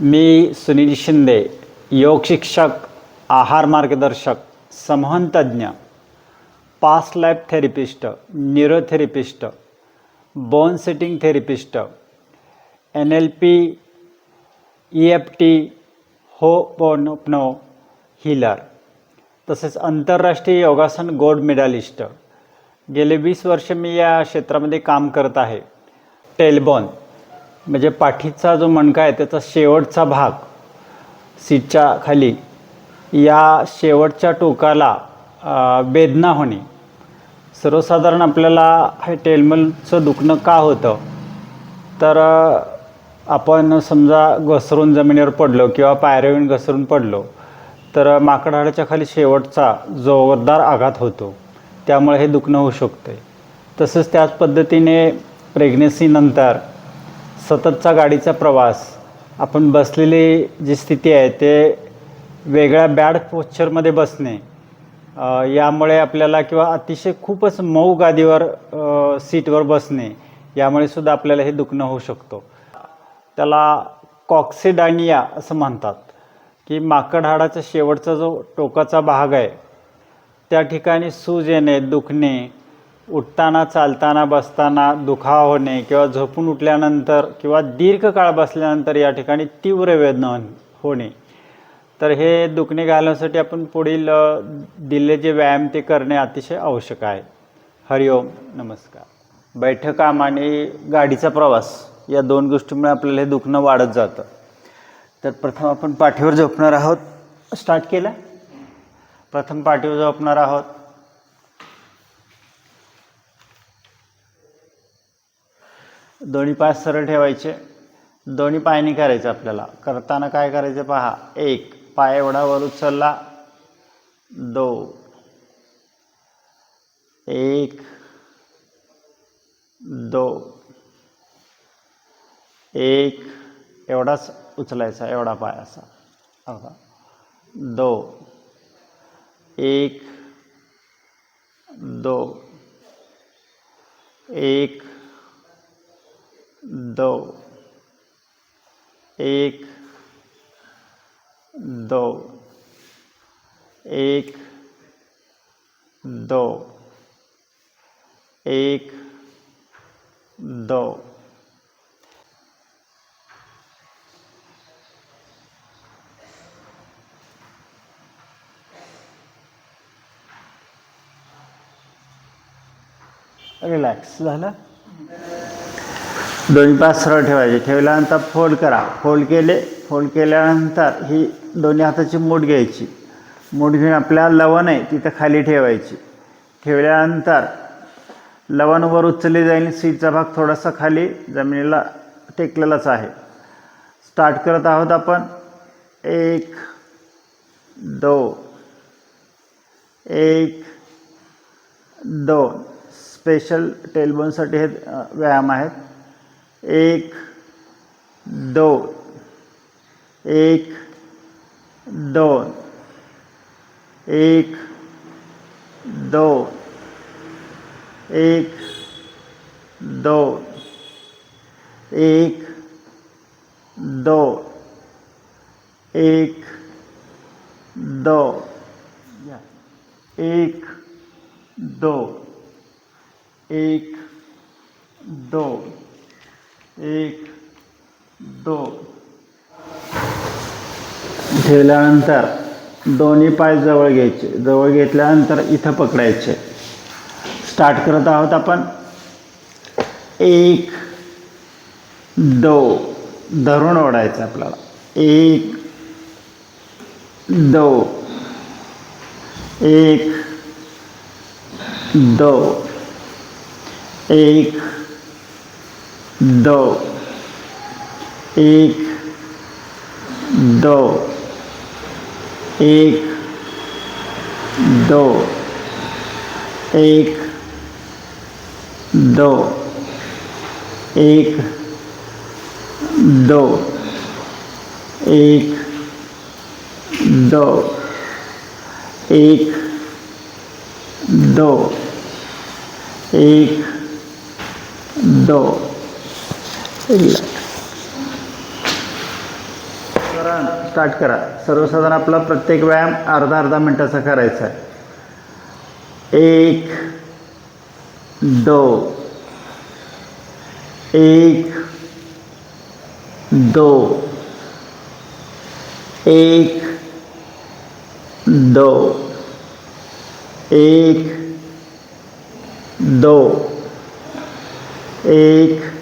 मी सुनील शिंदे योग शिक्षक आहार मार्गदर्शक संवहन past life therapist neurotherapist bone setting therapist N L P E F T ho'oponopono healer तसेच आंतरराष्ट्रीय योगासन गोल्ड मेडलिस्ट. गेले वीस वर्ष मी या क्षेत्रामध्ये काम करत आहे. टेलबॉन म्हणजे पाठीचा जो मणका आहे त्याचा शेवटचा भाग सीटच्या खाली या शेवटच्या टोकाला बेदना वेदना होणे. सर्वसाधारण आपल्याला हे टेलमलचं दुखणं का होतं? तर आपण समजा घसरून जमिनीवर पडलो किंवा पायऱ्यावरून घसरून पडलो तर माकडाच्या खाली शेवटचा जोरदार आघात होतो त्यामुळे हे दुखणं होऊ शकते तसंच त्याच पद्धतीने प्रेग्नेसीनंतर सततचा गाडीचा प्रवास. आपण बसलेली जी स्थिती आहे ते वेगळ्या बॅड पोश्चरमध्ये बसणे. यामुळे आपल्याला किंवा अतिशय खूपच मऊ गादीवर सीटवर बसणे यामुळे सुद्धा आपल्याला हे दुखणं होऊ शकतो. त्याला कॉक्सिडानिया असं म्हणतात की माकड हाडाचा शेवटचा जो टोकाचा भाग आहे त्या ठिकाणी सूज येणे दुखणे उठताना चालताना बसताना दुखा होणे किंवा झोपून उठल्यानंतर किंवा दीर्घकाळ बसल्यानंतर या ठिकाणी तीव्र वेदना होणे तर हे दुखणे घालवण्यासाठी आपण पुढील दिले जे व्यायाम ते करणे अतिशय आवश्यक आहे. हरिओम नमस्कार. बैठकाम आणि गाडीचा प्रवास या दोन गोष्टीमुळे आपल्याला हे दुखणं वाढत जातं. तर प्रथम आपण पाठीवर झोपणार आहोत. स्टार्ट केलं? प्रथम पाठीवर झोपणार आहोत. दोन्ही पाय सरळ ठेवायचे. दोन्ही पायनी करायचं आपल्याला. करताना काय करायचं पहा. एक पाय एवढा वर उचलला. दो एक. दो एक. एवढाच उचलायचा एवढा पाय असा. बघा. दो एक. दो एक. दो एक दो एक दो एक दो। रिलॅक्स झालं? दोन्ही पाय सरळ ठेवायचे. ठेवल्यानंतर फोल्ड करा. फोल्ड केले फोल्ड केल्यानंतर ही दोन्ही हाताची मूठ घ्यायची. मूठ घेऊन आपल्या लवण आहे तिथं खाली ठेवायची. ठेवल्यानंतर लवण वर उचलली जाईल. सीटचा भाग थोडासा खाली जमिनीला टेकलेलाच आहे. स्टार्ट करत आहोत आपण. एक दो एक दोन. स्पेशल टेलबोनसाठी हे व्यायाम आहेत. एक दोन. एक दोन. एक दोन. एक दोन. एक दोन. एक दोन. एक दोन. एक दोन. एक दोन ठेवल्यानंतर दोन्ही पाय जवळ घ्यायचे. जवळ घेतल्यानंतर इथं पकडायचे. स्टार्ट करत आहोत आपण. एक दो. धरून ओढायचं आपल्याला. एक दो. एक दो. एक दो एक दो एक दो एक दो एक दो एक दो एक दो एक दो। रिलॅक्स करा स्टार्ट करा. सर्वसाधारण आपला प्रत्येक व्यायाम अर्धा अर्धा मिनटाचा करायचा आहे. एक दो एक दो एक दो एक दो एक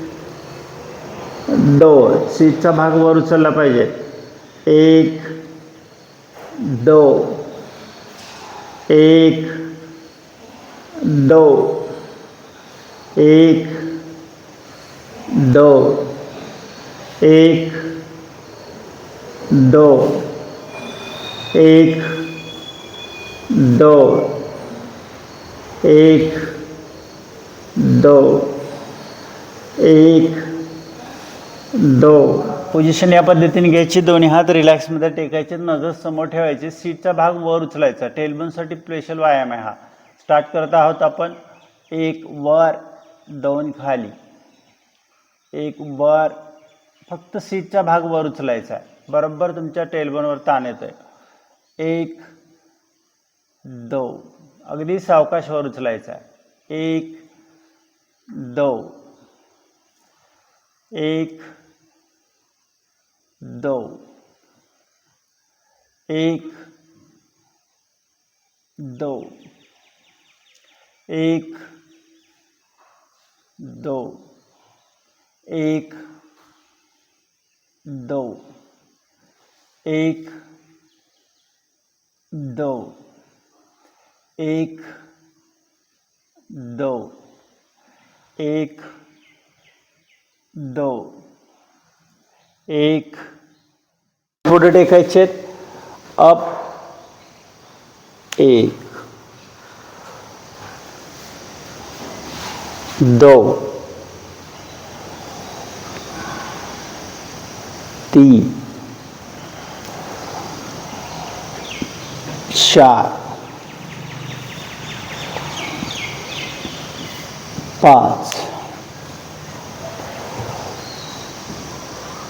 डो सीचा भाग वर उचलला पाहिजे. एक दो एक दो एक दो एक दो एक दो एक दो एक दो. पोझिशन या पद्धतीने घ्यायची दोन्ही हात रिलॅक्समध्ये टेकायचे नजर समोर ठेवायची. सीटचा भाग वर उचलायचा. टेलबनसाठी स्पेशल व्यायाम आहे हा. स्टार्ट करत आहोत आपण. एक वर दोन खाली. एक वर फक्त सीटचा भाग वर उचलायचा आहे. बरोबर तुमच्या टेलबनवर ताण येतोय. एक दो अगदी सावकाश वर उचलायचा आहे. एक दो एक दो। एक दो। एक दो। एक दो। एक दो। एक दो। एक दो। एक पुढे टेकायचे अप एक दो तीन चार पाच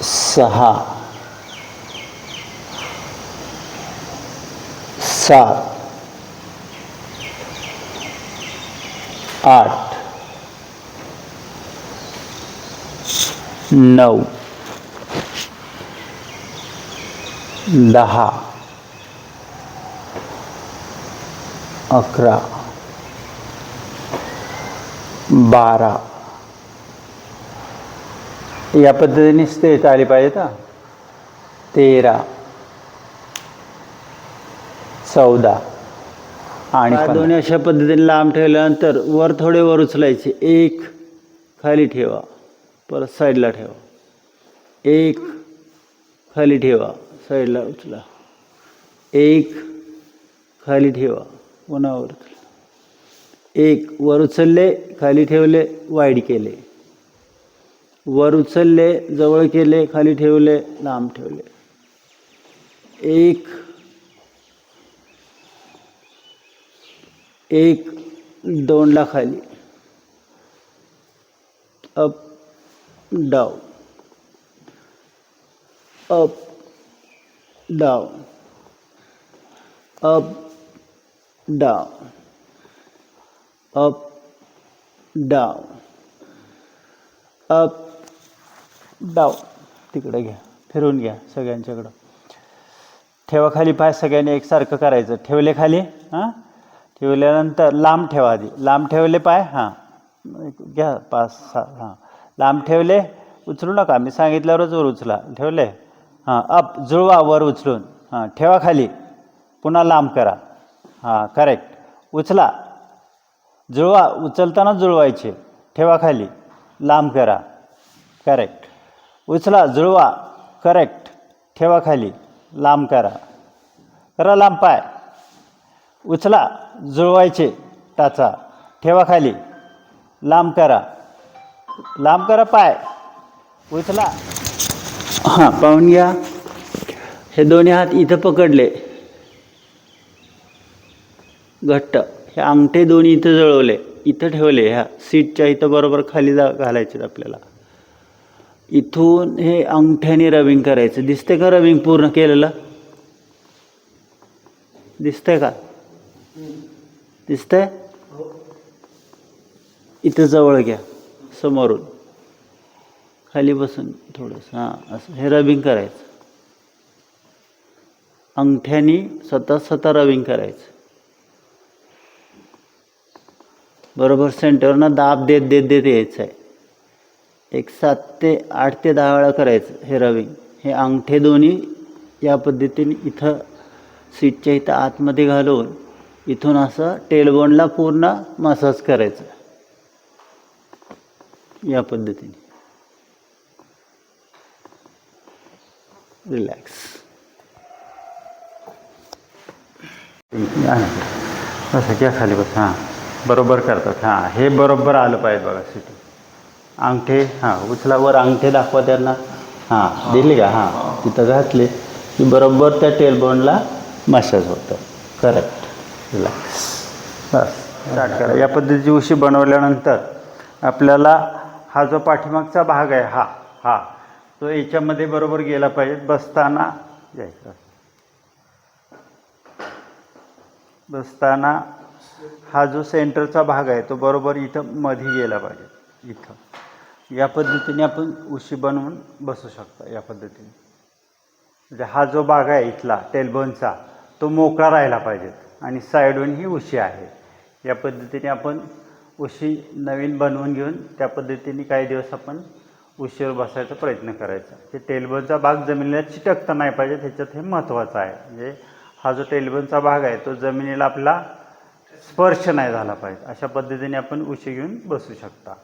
सहा सात आठ नऊ दहा अकरा बारा. या पद्धतीने स्थिरता आली पाहिजे का तेरा. चौदा. आणि दोन्ही अशा पद्धतीने लांब ठेवल्यानंतर वर थोडे वर उचलायचे. एक खाली ठेवा. परत साईडला ठेवा. एक खाली ठेवा. साईडला उचला. एक खाली ठेवा. पुन्हा वर उचला. एक वर उचलले खाली ठेवले वाईड केले. वर उचलले जवळ केले खाली ठेवले लांब ठेवले. एक एक दोनला खाली up down up down up down up down up down तिकडे घ्या. फिरवून घ्या सगळ्यांच्याकडं. ठेवा खाली पाय सगळ्यांनी. एकसारखं करायचं. ठेवले खाली? हां? ठेवल्यानंतर लांब ठेवा आधी. लांब ठेवले पाय हां. घ्या पाच सहा हां. लांब ठेवले उचलू नका. मी सांगितल्यावरच वर उचला. ठेवले? हां. अप जुळवा वर उचलून. हां. ठेवा खाली. पुन्हा लांब करा. हां करेक्ट उचला. जुळवा. उचलताना जुळवायचे. ठेवा खाली. लांब करा. करेक्ट उचला. जुळवा. करेक्ट ठेवा खाली. लांब करा. करा लांब पाय. उचला जुळवायचे टाचा ठेवा खाली. लांब करा. लांब करा पाय. उचला. हां पाहून घ्या. हे दोन्ही हात इथं पकडले. घट्ट. हे अंगठे दोन्ही इथं जळवले. इथं ठेवले. ह्या सीटच्या इथं बरोबर खाली जा घालायचे आपल्याला. इथून हे अंगठ्याने रविंग करायचं. दिसते का रविंग पूर्ण केलेलं? दिसतंय का? दिसतंय? इथं जवळ घ्या समोरून. खाली बसून थोडंसं. हां असं. हे रबिंग करायचं. अंगठ्याने स्वतः स्वतः रविंग करायचं. बरोबर सेंटरनं दाब देत देत देत यायचं आहे एक सात ते आठ ते दहा वेळा करायचं हे रविंग हे अंगठे दोन्ही या पद्धतीने इथं सीटच्या इथं आतमध्ये घालून इथून असं टेलबोनला पूर्ण मसाज करायचं. या पद्धतीने. रिलॅक्स बस घ्या खाली बस. हां. बरोबर करतात. हां. हे बरोबर आलं पाहिजे बघा सिटी. अंगठे हां. उचला वर अंगठे दाखवा त्यांना. हां. दिली का? हां. तिथं घातले की बरोबर त्या टेलबोनला मसाज होतं. करेक्ट. बस स्टार्ट करा. या पद्धतीची उशी बनवल्यानंतर आपल्याला हा जो पाठीमागचा भाग आहे हा हा तो याच्यामध्ये बरोबर गेला पाहिजे. बसताना जायचं बसताना हा जो सेंटरचा भाग आहे तो बरोबर इथं मध्ये गेला पाहिजे. इथं. या पद्धतीने आपण उशी बनवून बसू शकता या पद्धतीने. म्हणजे हा जो भाग आहे इथला टेलबोनचा तो मोकळा राहिला पाहिजे. आणि साईडून ही उशी आहे. या पद्धतीने आपण उशी नवीन बनवून घेऊन त्या पद्धतीने काही दिवस आपण उशीवर बसायचा प्रयत्न करायचा. ते टेलबनचा भाग जमिनीला चिटकता नाही पाहिजे त्याच्यात हे महत्त्वाचं आहे. म्हणजे हा जो टेलबनचा भाग आहे तो जमिनीला आपला स्पर्श नाही झाला पाहिजे. अशा पद्धतीने आपण उशी घेऊन बसू शकता.